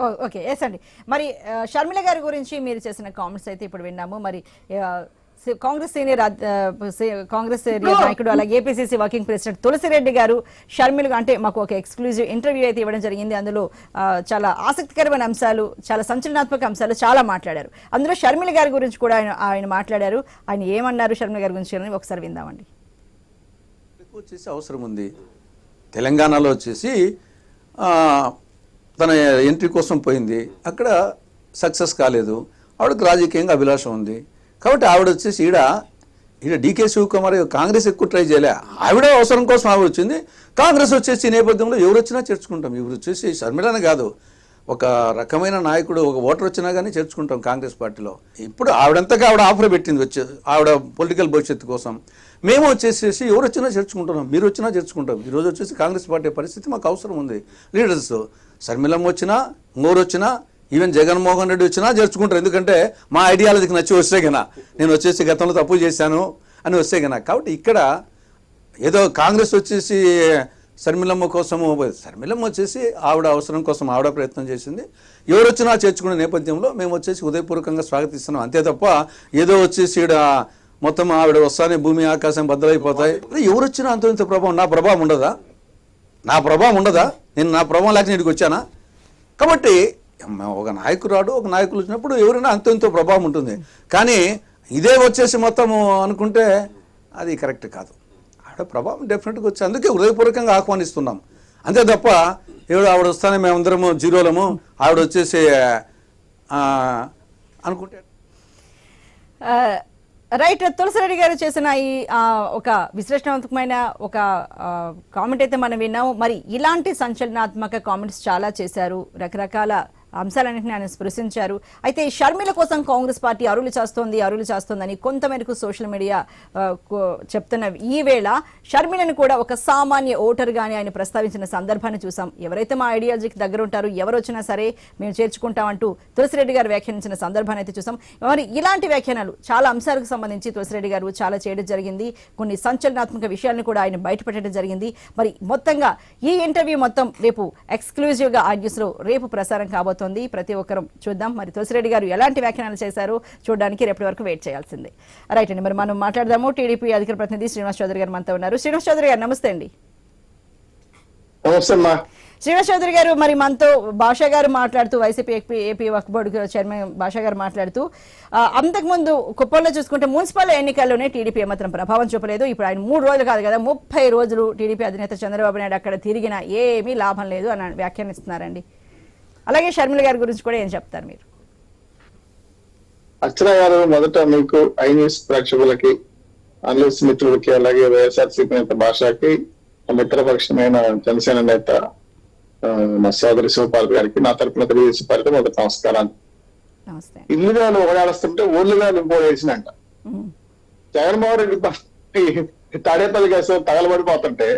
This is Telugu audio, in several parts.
ఓ, ఓకే ఎస్ అండి. మరి షర్మిల గారి గురించి మీరు చేసిన కామెంట్స్ అయితే ఇప్పుడు విన్నాము. మరి కాంగ్రెస్ సీనియర్ కాంగ్రెస్ సీనియర్ నాయకుడు అలాగే ఏపీసీసీ వర్కింగ్ ప్రెసిడెంట్ తులసిరెడ్డి గారు షర్మిల అంటే మాకు ఒక ఎక్స్క్లూజివ్ ఇంటర్వ్యూ అయితే ఇవ్వడం జరిగింది. అందులో చాలా ఆసక్తికరమైన అంశాలు చాలా సంచలనాత్మక అంశాలు చాలా మాట్లాడారు. అందులో షర్మిల గారి గురించి కూడా ఆయన ఆయన మాట్లాడారు. ఆయన ఏమన్నారు షర్మిల గారి గురించి అని ఒకసారి విందామండి. ఎక్కువ చేసే అవసరం ఉంది. తెలంగాణలో వచ్చేసి ఆ, తన ఎంట్రీ కోసం పోయింది. అక్కడ సక్సెస్ కాలేదు. ఆవిడకి రాజకీయంగా అభిలాషం ఉంది. కాబట్టి ఆవిడ వచ్చేసి ఈడ ఈడ డీకే శివకుమార్ కాంగ్రెస్ ఎక్కువ ట్రై చేయలే. ఆవిడ అవసరం కోసం ఆవిడ వచ్చింది. కాంగ్రెస్ వచ్చేసి నేపథ్యంలో ఎవరు వచ్చినా చేర్చుకుంటాం. ఇవి వచ్చేసి షర్మిలని కాదు. ఒక రకమైన నాయకుడు ఒక ఓటర్ వచ్చినా కానీ చేర్చుకుంటాం కాంగ్రెస్ పార్టీలో. ఇప్పుడు ఆవిడంతగా ఆవిడ ఆఫర్ పెట్టింది వచ్చే ఆవిడ పొలిటికల్ భవిష్యత్తు కోసం. మేము వచ్చేసేసి ఎవరు వచ్చినా చేర్చుకుంటున్నాం మీరు వచ్చినా చేర్చుకుంటాం. ఈరోజు వచ్చేసి కాంగ్రెస్ పార్టీ పరిస్థితి మాకు అవసరం ఉంది. లీడర్స్ శర్మిలమ్మ వచ్చినా ఇంకోరు వచ్చినా ఈవెన్ జగన్మోహన్ రెడ్డి వచ్చినా చేర్చుకుంటారు. ఎందుకంటే మా ఐడియాలజీకి నచ్చి వస్తే గన. నేను వచ్చేసి గతంలో తప్పు చేశాను అని వస్తే గన. కాబట్టి ఇక్కడ ఏదో కాంగ్రెస్ వచ్చేసి శర్మిలమ్మ కోసము శర్మిలమ్మ వచ్చేసి ఆవిడ అవసరం కోసం ఆవిడ ప్రయత్నం చేసింది. ఎవరు వచ్చినా చేర్చుకునే నేపథ్యంలో మేము వచ్చేసి ఉదయపూర్వకంగా స్వాగతిస్తున్నాం. అంతే తప్ప ఏదో వచ్చేసి ఈడ మొత్తం ఆవిడ వస్తానే భూమి ఆకాశం బద్దలైపోతాయి. ఎవరు వచ్చినా అంత ఇంత ప్రభావం? నా ప్రభావం ఉండదా? నా ప్రభావం ఉండదా? నేను నా ప్రభావం లేక నీటికి వచ్చానా? కాబట్టి ఒక నాయకురాడు ఒక నాయకులు వచ్చినప్పుడు ఎవరైనా అంత ఇంతో ప్రభావం ఉంటుంది. కానీ ఇదే వచ్చేసి మొత్తము అనుకుంటే అది కరెక్ట్ కాదు. ఆవిడ ప్రభావం డెఫినెట్గా వచ్చి అందుకే హృదయపూర్వకంగా ఆహ్వానిస్తున్నాం. అంతే తప్ప ఎవడు ఆవిడ వస్తానే మేమందరము జీరోలము ఆవిడ వచ్చేసి ఆ, అనుకుంటే ఆ, రైట్ తులసిరెడ్డి గారు చేసిన ఈ ఒక విశ్లేషణాత్మకమైన ఒక కామెంట్ అయితే మనం విన్నాము. మరి ఇలాంటి సంచలనాత్మక కామెంట్స్ చాలా చేశారు. రకరకాల అంశాలన్నింటినీ ఆయన స్పృశించారు. అయితే షర్మిల కోసం కాంగ్రెస్ పార్టీ అరులు చేస్తోంది అరులు చేస్తోందని కొంతమేరకు సోషల్ మీడియా చెప్తున్న ఈ వేళ షర్మిలను కూడా ఒక సామాన్య ఓటర్గానే ఆయన ప్రస్తావించిన సందర్భాన్ని చూసాం. ఎవరైతే మా ఐడియాలజీకి దగ్గర ఉంటారో ఎవరు వచ్చినా సరే మేము చేర్చుకుంటామంటూ తులసిరెడ్డి గారు వ్యాఖ్యానించిన సందర్భాన్ని అయితే చూసాం. మరి ఇలాంటి వ్యాఖ్యానాలు చాలా అంశాలకు సంబంధించి తులసిరెడ్డి గారు చాలా చేయడం జరిగింది. కొన్ని సంచలనాత్మక విషయాలను కూడా ఆయన బయటపెట్టడం జరిగింది. మరి మొత్తంగా ఈ ఇంటర్వ్యూ మొత్తం రేపు ఎక్స్క్లూజివ్గా ఆ న్యూస్లో రేపు ప్రసారం కాబోతుంది. ప్రతి ఒక్కరం చూద్దాం. మరి తులసిరెడ్డి గారు ఎలాంటి వ్యాఖ్యానాలు చేశారో? చూడడానికి రేపటి వరకు వెయిట్ చేయాల్సిందే. రైట్ అండి మరి మనం మాట్లాడదాము. టీడీపీ అధికార ప్రతినిధి శ్రీనివాస్ చౌదరి గారు మనతో ఉన్నారు. శ్రీనివాస్ చౌదరి గారు నమస్తే అండి. నమస్తే అమ్మా. శ్రీనివాస్ చౌదరి గారు మరి మనతో భాషా గారు మాట్లాడుతూ YCP AP AP Waqf board chairman Basha గారు మాట్లాడుతూ అంతకుముందు కుప్పంలో చూసుకుంటే మున్సిపల్ ఎన్నికల్లోనే టీడీపీ ఏమాత్రం ప్రభావం చూపలేదు. ఇప్పుడు ఆయన మూడు రోజులు కాదు కదా ముప్పై రోజులు టీడీపీ అధినేత చంద్రబాబు నాయుడు అక్కడ తిరిగినా ఏమీ లాభం లేదు అని వ్యాఖ్యానిస్తున్నారండి అలాగే షర్మిల గారి గురించి కూడా ఏం చెప్తారు మీరు? అర్చన గారు మొదట మీకు ఐ న్యూస్ ప్రేక్షకులకి అనలిస్ట్ మిత్రులకి అలాగే వైఎస్ఆర్సీపీ నేత భాషకి మిత్రపక్షమైన జనసేన నేత మా సోదరి శివపాల్ గారికి నా తరపున తెలుగుదేశం పార్టీ మొదటి నమస్కారాలు. నమస్తే. అండి. ఇల్లు గాలు ఒకడాడుస్తుంటే ఊర్లు గాలు ఇంకో వేసినంట జగన్మోహన్ రెడ్డి తాడేపల్లి కేసు తగలబడిపోతుంటే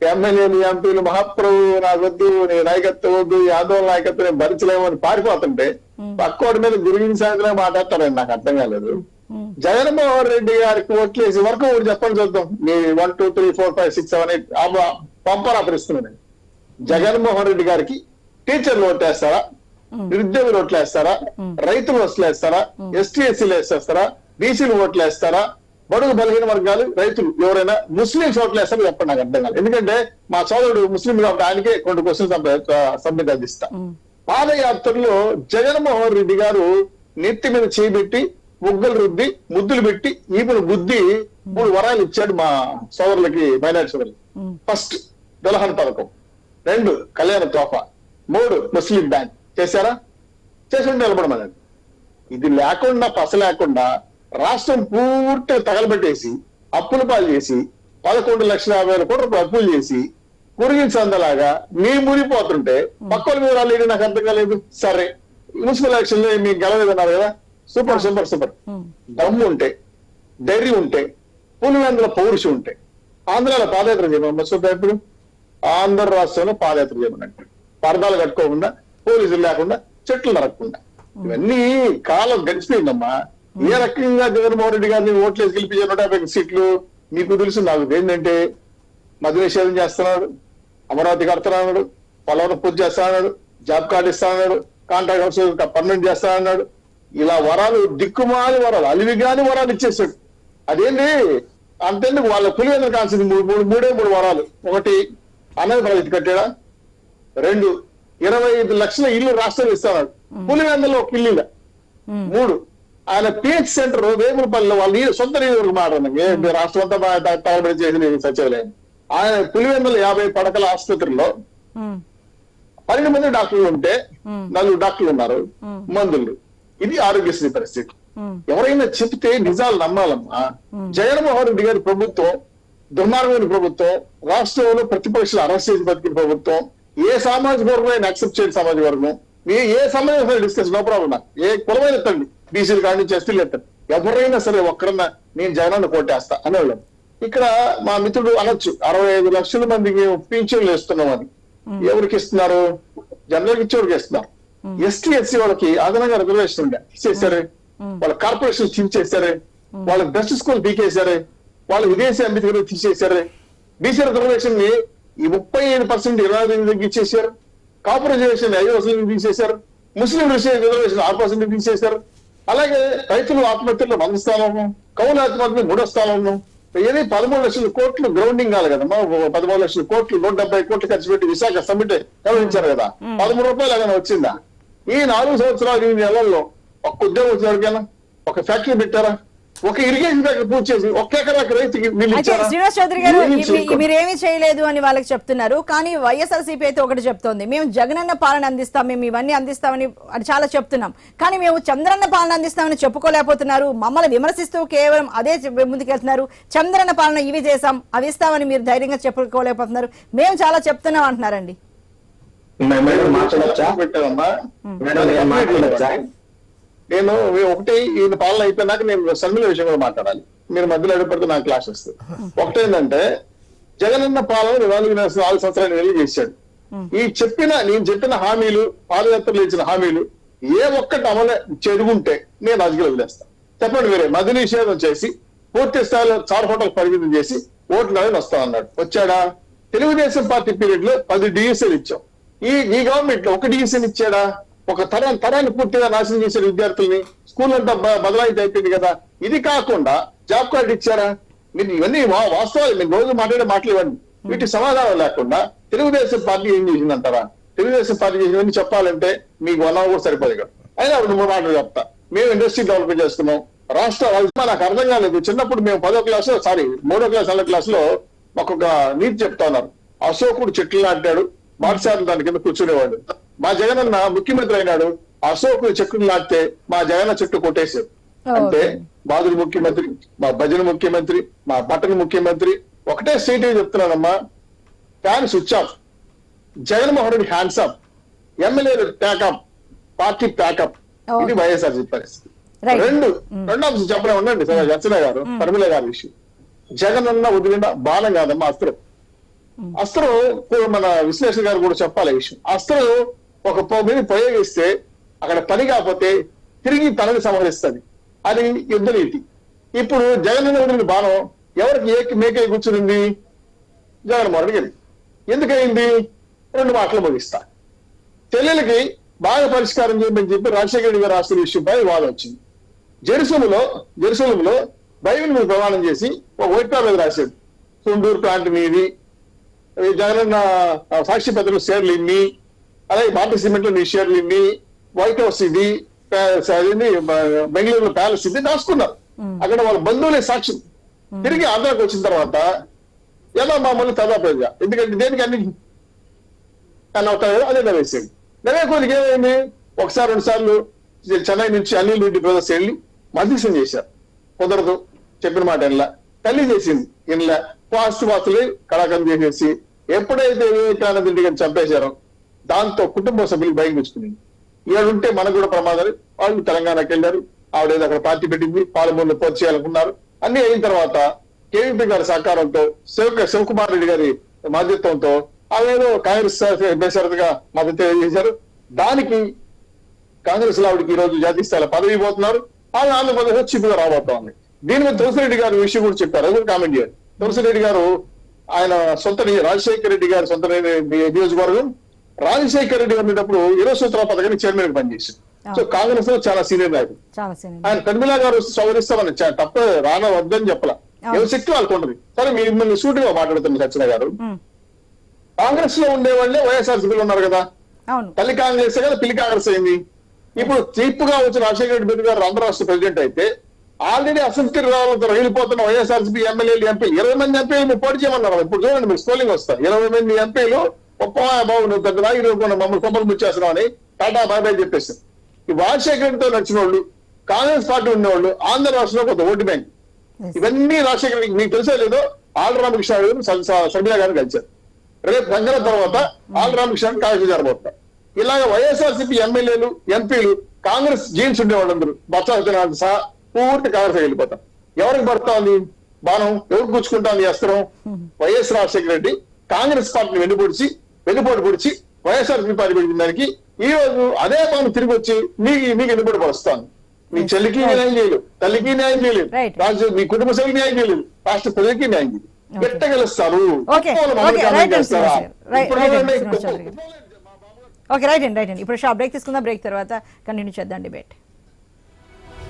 ఎమ్మెల్యేలు ఎంపీలు మహాప్రభు నాకు వద్దు నీ నాయకత్వం వద్దు యాదవ్ నాయకత్వం నేను భరించలేము అని పారిపోతుంటే పక్కోడి మీద గురించి సాయంత్రం మాట్లాడతారండి నాకు అర్థం కాలేదు. జగన్మోహన్ రెడ్డి గారికి ఓట్లేసి వరకు చెప్పండి చూద్దాం. మీ one two three four five six seven eight bumper ఆపరిస్తున్నాను Jaganmohan Reddy గారికి టీచర్లు ఓట్లేస్తారా నిరుద్యోగులు ఓట్లేస్తారా రైతులు ఓట్లేస్తారా ఎస్టీ ఎస్సీలు వేసేస్తారా? బీసీలు ఓట్లేస్తారా బడుగు బలహీన వర్గాలు రైతులు ఎవరైనా ముస్లింస్ ఓట్లేస్తారో చెప్పండి నాకు అర్థం కాదు. ఎందుకంటే మా సోదరుడు ముస్లిం కాబట్టి ఆయనకే కొన్ని క్వశ్చన్స్ సబ్మిట్ అందిస్తా పాదయాత్రలో జగన్మోహన్ రెడ్డి గారు నెత్తి మీద చేపెట్టి ముగ్గులు రుద్ది ముద్దులు పెట్టి ఈపులు బుద్ధి మూడు వరాలు ఇచ్చాడు మా సోదరులకి మైనార్టీ ఫస్ట్ దులహన్ పథకం. రెండు కళ్యాణ తోఫా. మూడు ముస్లిం బ్యాంక్. చేశారా? చేసి నిలబడమనండి ఇది లేకుండా పస లేకుండా రాష్ట్రం పూర్తిగా తగలబెట్టేసి అప్పుల పాలు చేసి పదకొండు లక్షల యాభై వేల కోట్ల రూపాయలు అప్పులు చేసి కురిగిన సందలాగా మీ మునిపోతుంటే పక్కల మీద రాలేదు నాకు అర్థం కాలేదు సరే మున్సిపల్ ఎలక్షన్లో మీకు గెలలేదన్నారు కదా. Super super super. దమ్ము ఉంటే ధైర్యం ఉంటే పులివెందుల పౌరుషం ఉంటే ఆంధ్రాలో పాదయాత్ర చేయమని చూద్దాం ఇప్పుడు ఆంధ్ర రాష్ట్రంలో పాదయాత్ర చేయమన్నట్టు పరదాలు కట్టుకోకుండా పోలీసులు లేకుండా చెట్లు నరకకుండా. ఇవన్నీ కాలం గడిచిపోయిందమ్మా. ఏ రకంగా జగన్మోహన్ రెడ్డి గారిని ఓట్లేసి గెలిపించే నూట యాభై సీట్లు మీకు తెలుసు నాకు ఏంటంటే మద్య నిషేధం చేస్తున్నాడు అమరావతి కడుతున్నాడు పోలవరం పూర్తి చేస్తున్నాడు జాబ్ కార్డు ఇస్తానన్నాడు కాంట్రాక్ట్ హౌస్ పర్మనెంట్ చేస్తానన్నాడు ఇలా వరాలు దిక్కుమాలి వరాలు అలివిగాని వరాలు ఇచ్చేసాడు. అదేంటి? అంతేందుకు వాళ్ళ పులివెందులు కాల్సింది మూడు మూడు మూడే మూడు వరాలు. ఒకటి అన్నది ప్రాజెక్ట్ కట్టాడా? రెండు ఇరవై ఐదు లక్షల ఇల్లు రాష్ట్రం ఇస్తాడు పులివెందులో ఒక ఇల్లు ఇలా. మూడు ఆయన పిహెచ్ సెంటర్ వేములపల్లిలో వాళ్ళ సొంత నియోజకవర్గం మాట్లాడండి రాష్ట్రం అంతా తగబడి చేసిన సచివాలయం. ఆయన పులివెందుల యాభై పడకల ఆసుపత్రిలో పన్నెండు మంది డాక్టర్లు ఉంటే నలుగురు డాక్టర్లు ఉన్నారు. మందులు. ఇది ఆరోగ్యశ్రీ పరిస్థితి. ఎవరైనా చెప్తే నిజాలు నమ్మాలమ్మా. జగన్మోహన్ రెడ్డి గారి ప్రభుత్వం దుర్మార్గమైన ప్రభుత్వం రాష్ట్రంలో ప్రతిపక్షాలు అరెస్ట్ చేసి బతికిన ప్రభుత్వం ఏ సామాజిక వర్గం యాక్సెప్ట్ చేయని సామాజిక వర్గం. ఏ సమయం డిస్కస్ నో ప్రాబ్లం ఏ కులమైన ఎత్తండి బీసీలు కాడి నుంచి ఎస్టీలు ఎత్తండి ఎవరైనా సరే ఒక్కరన్నా నేను జగనన్న కోటేస్తా అనేవాళ్ళం. ఇక్కడ మా మిత్రుడు అనొచ్చు అరవై ఐదు లక్షల మందికి పింఛన్లు ఇస్తున్నామని ఎవరికి ఇస్తున్నారు? జనరల్ ఇచ్చేవాడికి ఇస్తున్నారు. ఎస్టీ ఎస్సీ వాళ్ళకి అదనంగా రిజర్వేషన్ ఉండే. తీసేశారు వాళ్ళ కార్పొరేషన్ తీసేశారు వాళ్ళ బెస్ట్ స్కూల్ పీకేశారు. వాళ్ళు విదేశీ అంబేద్కర్ తీసేశారు. బీసీ రిజర్వేషన్ని ఈ ముప్పై ఐదు పర్సెంట్ ఇరవై ఐదు తగ్గించేశారు కాపు రిజర్వేషన్ ఐదు పర్సెంట్ తీసేశారు. ముస్లిం రిజర్వేషన్ ఆరు పర్సెంట్ తీసేశారు. అలాగే రైతులు ఆత్మహత్యలో వంద స్థానం కౌలు ఆత్మహత్య మూడో స్థానంలో ఏది పదమూడు లక్షల కోట్లు గ్రౌండింగ్ కాదు కదమ్మా పదమూడు లక్షల కోట్లు నూట డెబ్బై కోట్లు ఖర్చు పెట్టి విశాఖ సమ్మిట్ నిర్వహించారు కదా. పదమూడు రూపాయలు ఏమైనా వచ్చిందా? ఈ నాలుగు సంవత్సరాలు ఈ నెలల్లో ఒక ఉద్యోగం వచ్చిన ఒక ఫ్యాక్టరీ పెట్టారా? ఒక ఇరిగేషన్ పూర్తి చేసి ఒక్క ఎకరాకి రైతుకి శ్రీనివాస్ చౌదరి గారు. మీరేమీ చేయలేదు అని వాళ్ళకి చెప్తున్నారు. కానీ వైఎస్ఆర్సీపీ అయితే ఒకటి చెప్తోంది. మేము జగనన్న పాలన అందిస్తాం మేము ఇవన్నీ అందిస్తామని అది చాలా చెప్తున్నాం. కానీ మేము చంద్రన్న పాలన అందిస్తామని చెప్పుకోలేకపోతున్నారు. మమ్మల్ని విమర్శిస్తూ కేవలం అదే ముందుకెళ్తున్నారు. చంద్రన్న పాలన ఇవి చేసాం అవి ఇస్తామని మీరు ధైర్యంగా చెప్పుకోలేకపోతున్నారు. మేము చాలా చెప్తున్నాం అంటున్నారండి. మాట్లాడచ్చా? నేను ఒకటి ఈయన పాలన అయిపోయినాక నేను సమ్మిల విషయం కూడా మాట్లాడాలి. మీరు మధ్యలో అడుగుపడితే నాకు క్లాస్ వస్తుంది. ఒకటేంటంటే జగనన్న పాలన నాలుగు నాలుగు సంవత్సరాలు వెళ్ళి చేశాడు. ఈ చెప్పిన నేను చెప్పిన హామీలు పాదయాత్రలు ఇచ్చిన హామీలు ఏ ఒక్కటి అమలు చెడుగుంటే నేను రాజకీయాలు వదిలేస్తాను చెప్పండి వేరే మద్య నిషేధం చేసి పూర్తి స్థాయిలో చార్ హోటల్ పరిమితం చేసి ఓట్లు అనేది వస్తా అన్నాడు. వచ్చాడా? తెలుగుదేశం పార్టీ పీరియడ్లో పది డిఎస్ఎల్ ఇచ్చాం. ఈ ఈ గవర్నమెంట్లో ఒక డిఎస్ఎల్ ఇచ్చాడా? ఒక తరం తరాన్ని పూర్తిగా నాశనం చేసిన విద్యార్థుల్ని స్కూల్ అంతా బ- అయిపోయింది కదా. ఇది కాకుండా జాబ్ కార్డు ఇచ్చారా? మీరు ఇవన్నీ వాస్తవాలు. మీరు రోజు మాట్లాడే మాటలు ఇవ్వండి. వీటి సమాధానం లేకుండా తెలుగుదేశం పార్టీ ఏం చేసిందంటారా? తెలుగుదేశం పార్టీ చేసినవన్నీ చెప్పాలంటే మీకు వన్ అవర్ కూడా సరిపోదు ఇక్కడ అయినా రెండు మూడు మాటలు చెప్తా. మేము ఇండస్ట్రీ డెవలప్మెంట్ చేస్తున్నాం. రాష్ట్ర నాకు అర్థం కాలేదు. చిన్నప్పుడు మేము పదో క్లాస్ సారీ మూడో క్లాస్ అన్న క్లాస్లో మాకు ఒక నీతి చెప్తా ఉన్నారు. అశోకుడు చెట్లు నాటాడు బాటసారులు దాని కింద కూర్చునేవాడు. మా జగనన్న ముఖ్యమంత్రి అయినాడు. అశోకుడు చెట్లు నాటితే మా జగన్న చెట్టు కొట్టేశారు అంటే బాదుడు ముఖ్యమంత్రి మా భజన ముఖ్యమంత్రి మా బట్టన్ ముఖ్యమంత్రి ఒకటే state చెప్తున్నానమ్మా. Fan switch off Jaganmohan Reddy hands up ఎమ్మెల్యేలు pack up. Party pack up. ఇది వైఎస్ఆర్ పరిస్థితి. Right. రెండు రెండు అంశం చెప్పడం ఉండండి సార్ రచన గారు పర్మిల గారి విషయం. జగన్ అన్న వదిలిన బాణం కాదమ్మా అస్త్రం. అస్త్రం మన విశ్లేషణ గారు కూడా చెప్పాలి విషయం. అస్త్రం ఒక ప- మీద ప్రయోగిస్తే అక్కడ పని కాకపోతే తిరిగి తనని సంహరిస్తుంది. అది యుద్ధనీతి. ఇప్పుడు జగన్ వదిలిన బాణం ఎవరికి ఏ మేకై కూర్చునింది? జగన్మోహన్ రెడ్డి ఎందుకయింది? రెండు మాటలు ముగిస్తా. చెల్లెలకి బాగా పరిష్కారం చేయమని చెప్పి రాజశేఖర రెడ్డి గారు రాసిన విషయంపై వాదం వచ్చింది. జెరూసలంలో జెరూసలంలో బైబిల్ మీద ప్రమాణం చేసి ఒక వైట్ పేపర్ రాశాడు. సుందూరు ప్లాంట్ మీది జగనన్న సాక్షి పత్రం షేర్లు ఇన్ని అలాగే భారత సిమెంట్లో నీ షేర్లు ఇన్ని వైట్ హౌస్ ఇది బెంగళూరులో ప్యాలెస్ ఇది రాసుకున్నారు అక్కడ వాళ్ళ బంధువులే సాక్షి తిరిగి ఆంధ్రాకి వచ్చిన తర్వాత ఎలా మామూలు తదా ప్రజ ఎందుకంటే దేనికి అన్ని అని అవుతాయి అదే నవేసాడు నవే కొద్దిగా ఏమైంది? ఒకసారి రెండు సార్లు చెన్నై నుంచి అనిల్ రెడ్డి బ్రదర్స్ వెళ్ళి మధ్యస్థం చేశారు. కుదరదు చెప్పిన మాట ఇలా తల్లి చేసింది ఇలా పాస్ట్ వాసులు కళాకం చేసేసి ఎప్పుడైతే వివేకానంద రెడ్డి గారిని చంపేశారో దాంతో కుటుంబ సభ్యులు భయం తెచ్చుకునింది. ఉంటే మనకు కూడా ప్రమాదాలు. వాళ్ళు తెలంగాణకి వెళ్ళారు. ఆవిడ ఏదో అక్కడ పార్టీ పెట్టింది. పాలమూరులో పోర్చి చేయాలనుకున్నారు. అన్ని అయిన తర్వాత కేవీపీ గారి సహకారంతో శివ శివకుమార్ రెడ్డి గారి మాధ్యత్వంతో అదేదో కాంగ్రెస్ బేసరతుగా మద్దతు తెలియజేశారు దానికి కాంగ్రెస్ ఆవిడకి ఈ రోజు జాతీయ స్థాయిలో పదవి పోతున్నారు ఆమె ఆంధ్రప్రదేశ్ చీఫ్గా రాబోతోంది. దీని మీద తులసిరెడ్డి గారి విషయం కూడా చెప్పారు. అది కూడా కామెంట్ చేయాలి తులసిరెడ్డి గారు ఆయన సొంత ని- రాజశేఖర రెడ్డి గారి సొంత నియోజకవర్గం. రాజశేఖర రెడ్డి గారు ఉన్నప్పుడు ఇరవై సూత్రాల పథకానికి చైర్మన్గా పనిచేశారు. సో కాంగ్రెస్లో చాలా సీనియర్ నాయకుడు. ఆయన కర్మిలా గారు సౌకరిస్తామని తప్ప రాన వద్దని చెప్పలా. ఎవరి శక్తి వాళ్ళకు ఉండదు. సరే మీరు మిమ్మల్ని సూటిగా మాట్లాడుతున్నారు సత్యన గారు. కాంగ్రెస్లో ఉండే వాళ్ళే వైఎస్ఆర్సీపీలో ఉన్నారు కదా. తల్లి కాంగ్రెస్ కదా పిల్లి కాంగ్రెస్ అయింది. ఇప్పుడు చీఫ్గా వచ్చిన రాజశేఖర రెడ్డి గారు ఆంధ్ర రాష్ట్ర ప్రెసిడెంట్ అయితే ఆల్రెడీ అసంస్కృతి రావాలంతో రగిలిపోతున్న వైఎస్ఆర్సీపీ ఎమ్మెల్యేలు ఎంపీలు ఇరవై మంది ఎంపీలు పోటీ చేయమన్నారు. ఇప్పుడు చూడండి మీరు స్కోలింగ్ వస్తారు ఇరవై మంది ఎంపీలు ఒప్పమా బాబు నువ్వు పెద్ద నాయకుడు మమ్మల్ని కొమ్మలు ముచ్చేస్తున్నావు అని టాటా బాయ్ బాయ్ చెప్పేసి ఈ రాజశేఖర రెడ్డితో నచ్చిన వాళ్ళు కాంగ్రెస్ పార్టీ ఉన్నవాళ్ళు ఆంధ్ర రాష్ట్రంలో కొంత ఓటు బ్యాంక్. ఇవన్నీ రాజశేఖర రెడ్డి మీకు తెలుసో లేదో? ఆల్ రామకృష్ణ గారు షర్మిలా గారిని కలిశారు. రేపు దగ్గర తర్వాత ఆల్ రామకృష్ణ కాంగ్రెస్ జరబోతారు ఇలాగ వైఎస్ఆర్సీపీ ఎమ్మెల్యేలు ఎంపీలు కాంగ్రెస్ జీన్స్ ఉండే వాళ్ళందరూ బచ్చా సత్యనారాయణ సహా పూర్తి కాంగ్రెస్ వెళ్ళిపోతారు ఎవరికి పడుతోంది బాణం. ఎవరు గుచ్చుకుంటాంది అస్త్రం? వైఎస్ రాజశేఖర రెడ్డి కాంగ్రెస్ పార్టీని వెన్నుపొడిచి వెన్నుపోటు పొడిచి వైఎస్ఆర్సీపీ పార్టీ పెట్టిన దానికి ఈ రోజు అదే బాణం తిరిగి వచ్చి మీకు మీకు వెన్నుపోటు పరుస్తాను మీ చెల్లికి న్యాయం చేయలేదు తల్లికి న్యాయం చేయలేదు. రాజు మీ కుటుంబ సభ్యులకి న్యాయం చేయలేదు రాష్ట్ర ప్రజలకి న్యాయం చేయలేదు Okay. ఎట్ట గెలుస్తారు Okay. కుప్పంలో Okay. మమ్మల్ని Right కామెంట్ and చేస్తారా? serious. Right. ఇప్పుడు Right and చూడండి, serious. కుప్పం- ఓకే రైట్ అండి రైట్ అండి ఇప్పుడు షాప్ బ్రేక్ తీసుకుందాం బ్రేక్ తర్వాత కంటిన్యూ చేద్దాం డిబేట్